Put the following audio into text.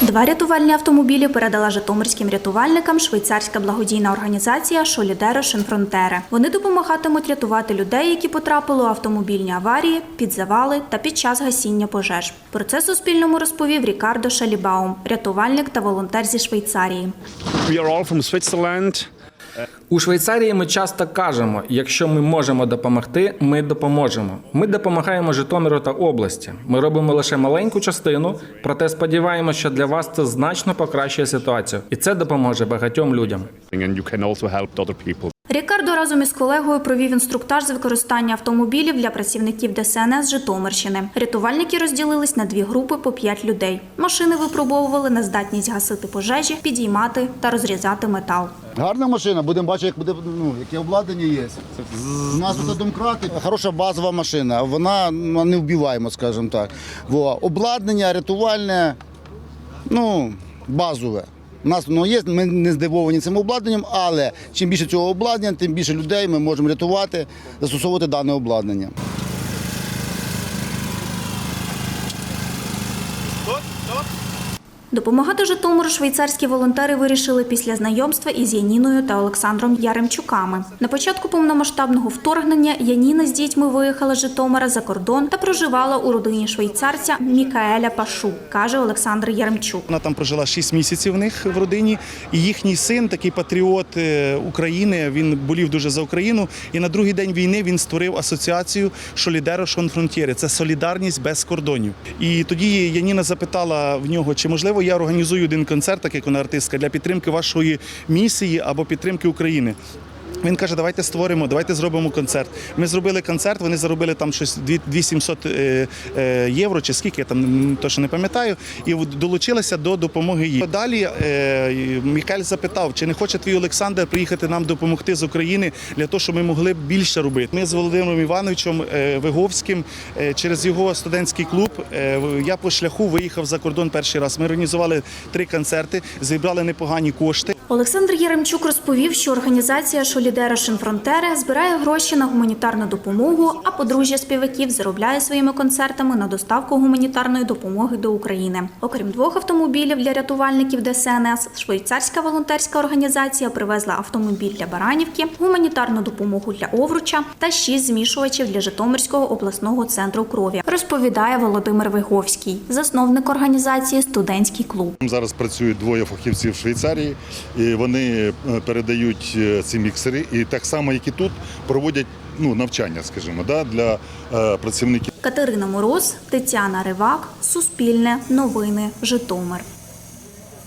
Два рятувальні автомобілі передала житомирським рятувальникам швейцарська благодійна організація Шолідеро Шенфронтере. Вони допомагатимуть рятувати людей, які потрапили у автомобільні аварії, під завали та під час гасіння пожеж. Про це Суспільному розповів Рікардо Шалібаум, рятувальник та волонтер зі Швейцарії. We are all from. У Швейцарії ми часто кажемо: якщо ми можемо допомогти, ми допоможемо. Ми допомагаємо Житомиру та області. Ми робимо лише маленьку частину, проте сподіваємося, що для вас це значно покращує ситуацію, і це допоможе багатьом людям. Рікардо разом із колегою провів інструктаж з використання автомобілів для працівників ДСНС Житомирщини. Рятувальники розділились на дві групи по п'ять людей. Машини випробовували на здатність гасити пожежі, підіймати та розрізати метал. Гарна машина, будемо бачити, як буде ну, яке обладнання є. У нас тут домкрати. Хороша базова машина, вона ну, не вбиваємо, скажімо так. Во. Обладнання рятувальне, ну, базове. У нас воно є, ми не здивовані цим обладнанням, але чим більше цього обладнання, тим більше людей ми можемо рятувати, застосовувати дане обладнання. Допомагати Житомиру швейцарські волонтери вирішили після знайомства із Яніною та Олександром Яремчуками. На початку повномасштабного вторгнення Яніна з дітьми виїхала з Житомира за кордон та проживала у родині швейцарця Мікаеля Пашу, каже Олександр Яремчук. Вона там прожила 6 місяців в них в родині. І їхній син, такий патріот е, України, він болів дуже за Україну. І на другий день війни він створив асоціацію Шолідеро Шонфронтєри. Це солідарність без кордонів. І тоді Яніна запитала в нього, чи можливо я організую один концерт, так як вона артистка, для підтримки вашої місії або підтримки України. Він каже, давайте створимо, давайте зробимо концерт. Ми зробили концерт, вони заробили там щось 2700 е, е, євро, чи скільки я там точно не пам'ятаю, і долучилися до допомоги їй. Далі е, Мікель запитав, чи не хоче твій Олександр приїхати нам допомогти з України для того, щоб ми могли більше робити. Ми з Володимиром Івановичем Виговським через його студентський клуб. Я по шляху виїхав за кордон перший раз. Ми організували три концерти, зібрали непогані кошти. Олександр Яремчук розповів, що організація Шолідера Шенфронтере збирає гроші на гуманітарну допомогу, а подружжя співаків заробляє своїми концертами на доставку гуманітарної допомоги до України. Окрім двох автомобілів для рятувальників ДСНС, швейцарська волонтерська організація привезла автомобіль для Баранівки, гуманітарну допомогу для Овруча та шість змішувачів для Житомирського обласного центру крові. Розповідає Володимир Виговський, засновник організації Студентський клуб. Зараз працюють двоє фахівців Швейцарії, і вони е, передають е, ці міксери, і так само, як і тут, проводять ну, навчання, скажімо, да, для е, працівників. Катерина Мороз, Тетяна Ривак, Суспільне, Новини, Житомир.